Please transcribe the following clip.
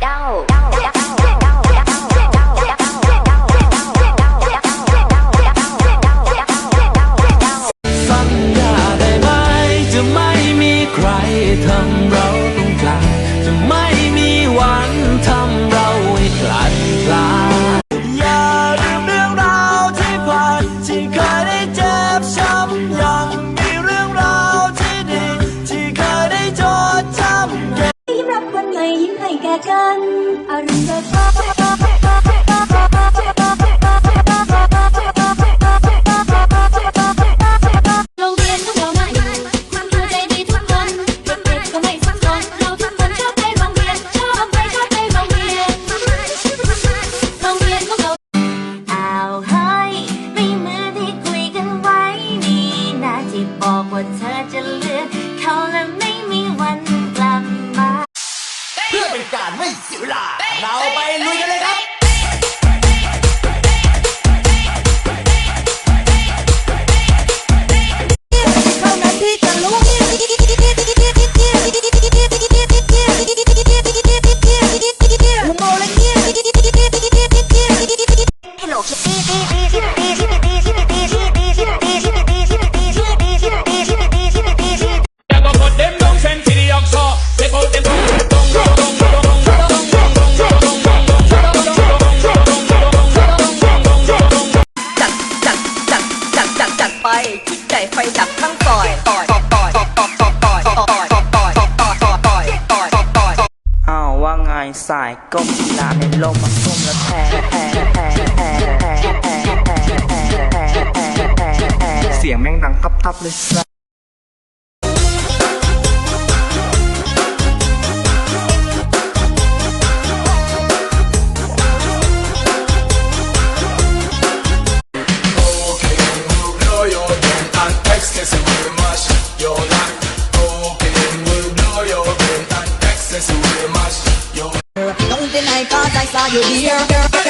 đau đau đau ก่กันอรุณเบิกบานโรงเรียนของเราน่าอยู่คุณครูใจดีทุกคนเด็กๆก็ไม่สับสนเราทุกคนชอบไปโรงเรียนชอบไปชอบไปโรงเรียนโรงเรียนของเราอ้าวเฮ้ยไม่เหมือนที่คุยกันไว้นี่นะที่บอกว่าเธอจะ เราไปลุยกัน คิดใจไฟดับทั้งต่อยต่อยต่อยต่อยต่อยต่อยต่อยต่อยต่อยต่อยต่อยต่อยต่อยต่อยอ้าวว่าไงสายก้มกีฬาในลมมาซุ่มแล้วแพ้แพ้แพ้แพ้แพ้แพ้แพ้แพ้แพ้แพ้แทงเสียงแม่งดังทับทับเลย excessive very much. Will blow your brain. Very much. your. don't deny cause I saw you here.